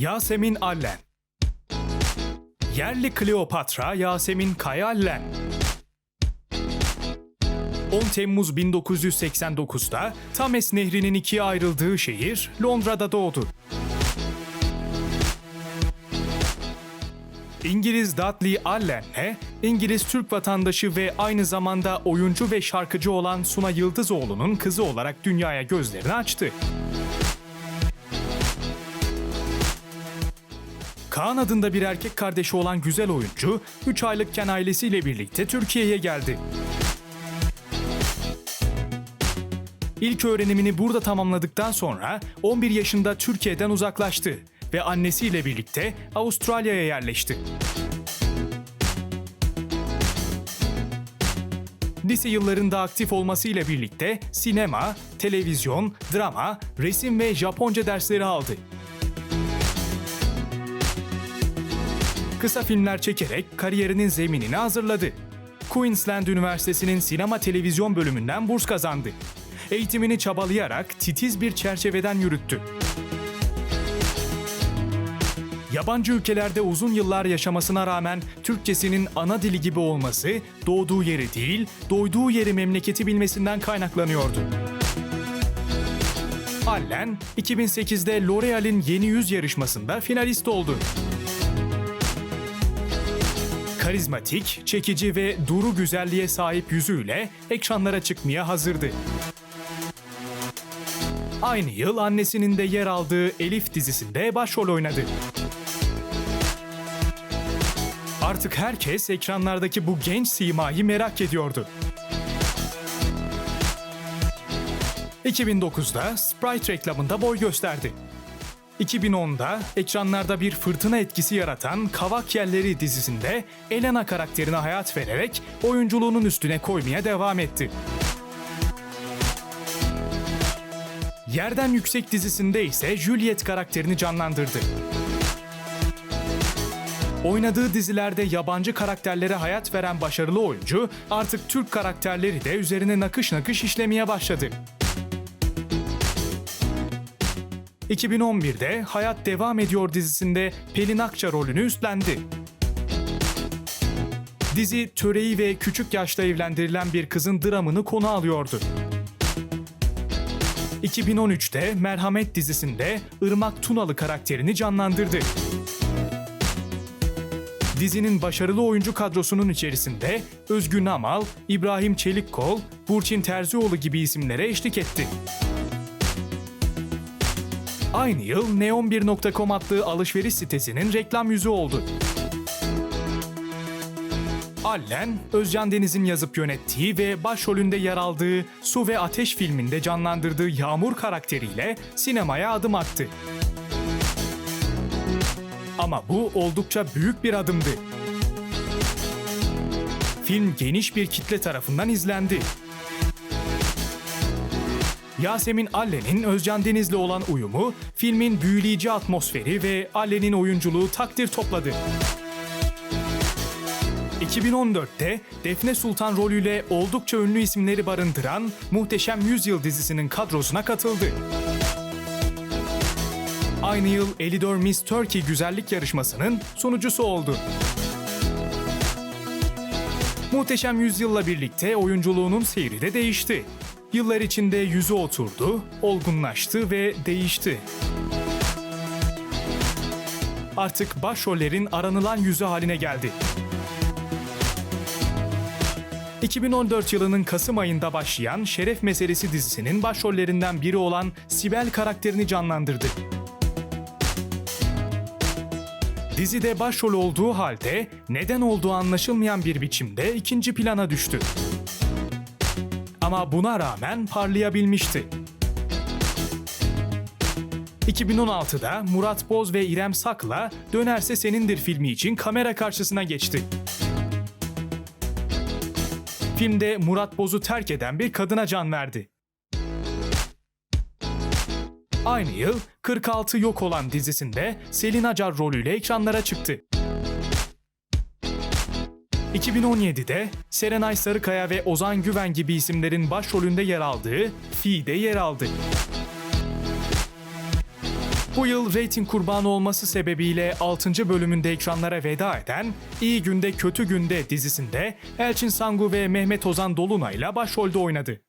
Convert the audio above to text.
Yasemin Allen Yerli Kleopatra Yasemin Kayallen 10 Temmuz 1989'da Thames Nehri'nin ikiye ayrıldığı şehir Londra'da doğdu. İngiliz Dudley Allen'le İngiliz Türk vatandaşı ve aynı zamanda oyuncu ve şarkıcı olan Suna Yıldızoğlu'nun kızı olarak dünyaya gözlerini açtı. Kaan adında bir erkek kardeşi olan güzel oyuncu, 3 aylıkken ailesiyle birlikte Türkiye'ye geldi. İlk öğrenimini burada tamamladıktan sonra 11 yaşında Türkiye'den uzaklaştı ve annesiyle birlikte Avustralya'ya yerleşti. Lise yıllarında aktif olmasıyla birlikte sinema, televizyon, drama, resim ve Japonca dersleri aldı. Kısa filmler çekerek kariyerinin zeminini hazırladı. Queensland Üniversitesi'nin sinema televizyon bölümünden burs kazandı. Eğitimini çabalayarak titiz bir çerçeveden yürüttü. Yabancı ülkelerde uzun yıllar yaşamasına rağmen Türkçesinin ana dili gibi olması doğduğu yeri değil, doyduğu yeri memleketi bilmesinden kaynaklanıyordu. Allen, 2008'de L'Oreal'in Yeni Yüz yarışmasında finalist oldu. Karizmatik, çekici ve duru güzelliğe sahip yüzüyle ekranlara çıkmaya hazırdı. Aynı yıl annesinin de yer aldığı Elif dizisinde başrol oynadı. Artık herkes ekranlardaki bu genç simayı merak ediyordu. 2009'da Sprite reklamında boy gösterdi. 2010'da ekranlarda bir fırtına etkisi yaratan Kavak Yerleri dizisinde Elena karakterine hayat vererek oyunculuğunun üstüne koymaya devam etti. Yerden Yüksek dizisinde ise Juliet karakterini canlandırdı. Oynadığı dizilerde yabancı karakterlere hayat veren başarılı oyuncu artık Türk karakterleri de üzerine nakış nakış işlemeye başladı. 2011'de Hayat Devam Ediyor dizisinde Pelin Akça rolünü üstlendi. Dizi töreyi ve küçük yaşta evlendirilen bir kızın dramını konu alıyordu. 2013'te Merhamet dizisinde Irmak Tunalı karakterini canlandırdı. Dizinin başarılı oyuncu kadrosunun içerisinde Özgün Amal, İbrahim Çelikkol, Burçin Terzioğlu gibi isimlere eşlik etti. Aynı yıl Neon1.com adlı alışveriş sitesinin reklam yüzü oldu. Allen, Özcan Deniz'in yazıp yönettiği ve başrolünde yer aldığı Su ve Ateş filminde canlandırdığı Yağmur karakteriyle sinemaya adım attı. Ama bu oldukça büyük bir adımdı. Film geniş bir kitle tarafından izlendi. Yasemin Allen'in Özcan Deniz'le olan uyumu, filmin büyüleyici atmosferi ve Allen'in oyunculuğu takdir topladı. 2014'te Defne Sultan rolüyle oldukça ünlü isimleri barındıran Muhteşem Yüzyıl dizisinin kadrosuna katıldı. Aynı yıl Elidor Miss Turkey güzellik yarışmasının sunucusu oldu. Muhteşem Yüzyıl'la birlikte oyunculuğunun seyri de değişti. Yıllar içinde yüzü oturdu, olgunlaştı ve değişti. Artık başrollerin aranılan yüzü haline geldi. 2014 yılının Kasım ayında başlayan Şeref Meselesi dizisinin başrollerinden biri olan Sibel karakterini canlandırdı. Dizide başrol olduğu halde neden olduğu anlaşılmayan bir biçimde ikinci plana düştü. Ama buna rağmen parlayabilmişti. 2016'da Murat Boz ve İrem Sak'la Dönerse Senindir filmi için kamera karşısına geçti. Filmde Murat Boz'u terk eden bir kadına can verdi. Aynı yıl 46 Yok Olan dizisinde Selin Acar rolüyle ekranlara çıktı. 2017'de Serenay Sarıkaya ve Ozan Güven gibi isimlerin başrolünde yer aldığı Fi'de yer aldı. Bu yıl reyting kurbanı olması sebebiyle 6. bölümünde ekranlara veda eden İyi Günde Kötü Günde dizisinde Elçin Sangu ve Mehmet Ozan Dolunay'la başrolde oynadı.